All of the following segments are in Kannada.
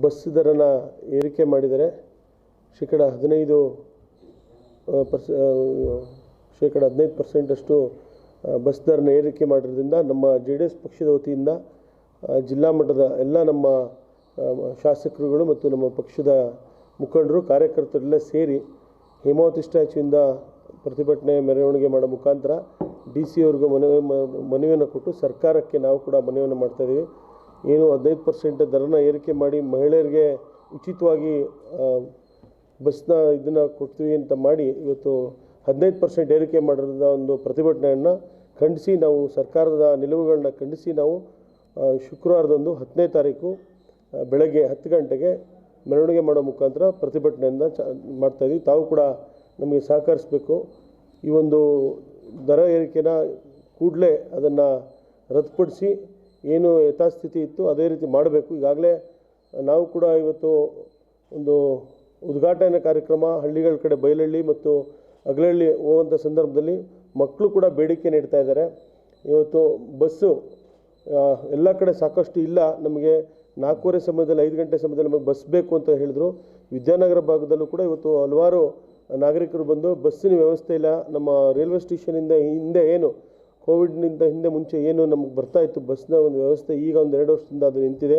ಬಸ್ ದರನ ಏರಿಕೆ ಮಾಡಿದರೆ ಶೇಕಡ ಹದಿನೈದು ಪರ್ಸ ಶೇಕಡ ಹದಿನೈದು ಪರ್ಸೆಂಟಷ್ಟು ಬಸ್ ದರನ ಏರಿಕೆ ಮಾಡಿರೋದ್ರಿಂದ ನಮ್ಮ ಜೆ ಡಿ ಎಸ್ ಪಕ್ಷದ ವತಿಯಿಂದ ಜಿಲ್ಲಾ ಮಟ್ಟದ ಎಲ್ಲ ನಮ್ಮ ಶಾಸಕರುಗಳು ಮತ್ತು ನಮ್ಮ ಪಕ್ಷದ ಮುಖಂಡರು, ಕಾರ್ಯಕರ್ತರೆಲ್ಲ ಸೇರಿ ಹೇಮಾವತಿ ಸ್ಟ್ಯಾಚ್ಯೂಯಿಂದ ಪ್ರತಿಭಟನೆ ಮೆರವಣಿಗೆ ಮಾಡೋ ಮುಖಾಂತರ ಡಿ ಸಿ ಅವ್ರಿಗೆ ಮನವಿ ಮನವಿಯನ್ನು ಕೊಟ್ಟು ಸರ್ಕಾರಕ್ಕೆ ನಾವು ಕೂಡ ಮನವಿಯನ್ನು ಮಾಡ್ತಾಯಿದ್ದೀವಿ ಏನು ಹದಿನೈದು ಪರ್ಸೆಂಟ್ ದರನ ಏರಿಕೆ ಮಾಡಿ ಮಹಿಳೆಯರಿಗೆ ಉಚಿತವಾಗಿ ಬಸ್ನ ಇದನ್ನು ಕೊಡ್ತೀವಿ ಅಂತ ಮಾಡಿ ಇವತ್ತು ಹದಿನೈದು ಪರ್ಸೆಂಟ್ ಏರಿಕೆ ಮಾಡಿರೋದ ಒಂದು ಪ್ರತಿಭಟನೆಯನ್ನು ಖಂಡಿಸಿ ನಾವು ಸರ್ಕಾರದ ನಿಲುವುಗಳನ್ನ ಖಂಡಿಸಿ ನಾವು ಶುಕ್ರವಾರದಂದು ಹತ್ತನೇ ತಾರೀಕು ಬೆಳಗ್ಗೆ ಹತ್ತು ಗಂಟೆಗೆ ಮೆರವಣಿಗೆ ಮಾಡೋ ಮುಖಾಂತರ ಪ್ರತಿಭಟನೆಯನ್ನು ಚ ಮಾಡ್ತಾಯಿದ್ವಿ ತಾವು ಕೂಡ ನಮಗೆ ಸಹಕರಿಸಬೇಕು. ಈ ಒಂದು ದರ ಏರಿಕೆನ ಕೂಡಲೇ ಅದನ್ನು ರದ್ದುಪಡಿಸಿ ಏನು ಯಥಾಸ್ಥಿತಿ ಇತ್ತು ಅದೇ ರೀತಿ ಮಾಡಬೇಕು. ಈಗಾಗಲೇ ನಾವು ಕೂಡ ಇವತ್ತು ಒಂದು ಉದ್ಘಾಟನೆ ಕಾರ್ಯಕ್ರಮ ಹಳ್ಳಿಗಳ ಕಡೆ ಬಯಲಹಳ್ಳಿ ಮತ್ತು ಅಗಲಹಳ್ಳಿ ಹೋಗುವಂಥ ಸಂದರ್ಭದಲ್ಲಿ ಮಕ್ಕಳು ಕೂಡ ಬೇಡಿಕೆ ನೀಡ್ತಾ ಇದ್ದಾರೆ. ಇವತ್ತು ಬಸ್ಸು ಎಲ್ಲ ಕಡೆ ಸಾಕಷ್ಟು ಇಲ್ಲ. ನಮಗೆ ನಾಲ್ಕೂವರೆ ಸಮಯದಲ್ಲಿ, ಐದು ಗಂಟೆ ಸಮಯದಲ್ಲಿ ನಮಗೆ ಬಸ್ ಬೇಕು ಅಂತ ಹೇಳಿದ್ರು. ವಿದ್ಯಾನಗರ ಭಾಗದಲ್ಲೂ ಕೂಡ ಇವತ್ತು ಹಲವಾರು ನಾಗರಿಕರು ಬಂದು ಬಸ್ಸಿನ ವ್ಯವಸ್ಥೆ ಇಲ್ಲ. ನಮ್ಮ ರೈಲ್ವೆ ಸ್ಟೇಷನಿಂದ ಹಿಂದೆ ಏನು ಕೋವಿಡ್ನಿಂದ ಹಿಂದೆ ಮುಂಚೆ ಏನು ನಮಗೆ ಬರ್ತಾ ಇತ್ತು ಬಸ್ನ ಒಂದು ವ್ಯವಸ್ಥೆ ಈಗ ಒಂದು ಎರಡು ವರ್ಷದಿಂದ ಅದು ನಿಂತಿದೆ.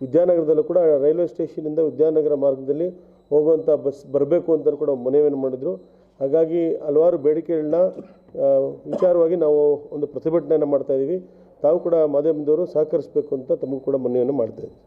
ವಿದ್ಯಾನಗರದಲ್ಲೂ ಕೂಡ ರೈಲ್ವೆ ಸ್ಟೇಷನಿಂದ ವಿದ್ಯಾನಗರ ಮಾರ್ಗದಲ್ಲಿ ಹೋಗುವಂಥ ಬಸ್ ಬರಬೇಕು ಅಂತ ಕೂಡ ಮನವಿಯನ್ನು ಮಾಡಿದರು. ಹಾಗಾಗಿ ಹಲವಾರು ಬೇಡಿಕೆಗಳನ್ನ ವಿಚಾರವಾಗಿ ನಾವು ಒಂದು ಪ್ರತಿಭಟನೆಯನ್ನು ಮಾಡ್ತಾಯಿದ್ದೀವಿ ತಾವು ಕೂಡ ಮಾಧ್ಯಮದವರು ಸಹಕರಿಸಬೇಕು ಅಂತ ತಮಗೂ ಕೂಡ ಮನವಿಯನ್ನು ಮಾಡ್ತಾಯಿದ್ದೀವಿ